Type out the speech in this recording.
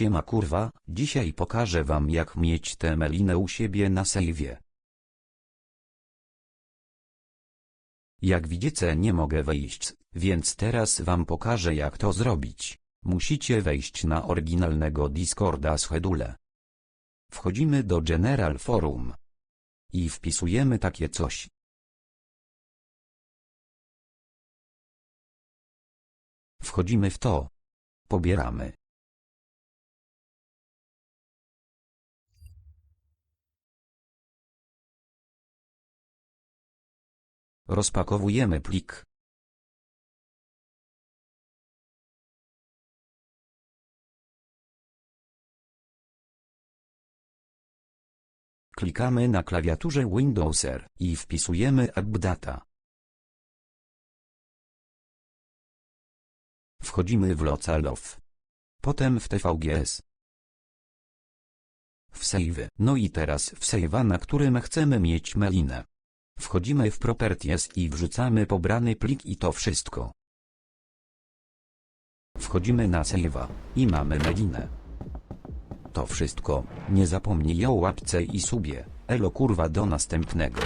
Siema kurwa, dzisiaj pokażę wam jak mieć tę melinę u siebie na sejwie. Jak widzicie nie mogę wejść, więc teraz wam pokażę jak to zrobić. Musicie wejść na oryginalnego Discorda z. Wchodzimy do General Forum. I wpisujemy takie coś. Wchodzimy w to. Pobieramy. Rozpakowujemy plik. Klikamy na klawiaturze Windowser i wpisujemy AppData. Wchodzimy w Localow. Potem w TVGS. W Save. No i teraz w Save'a na którym chcemy mieć melinę. Wchodzimy w Properties i wrzucamy pobrany plik i to wszystko. Wchodzimy na Save'a i mamy melinę. To wszystko, nie zapomnij o łapce i subie, elo kurwa do następnego.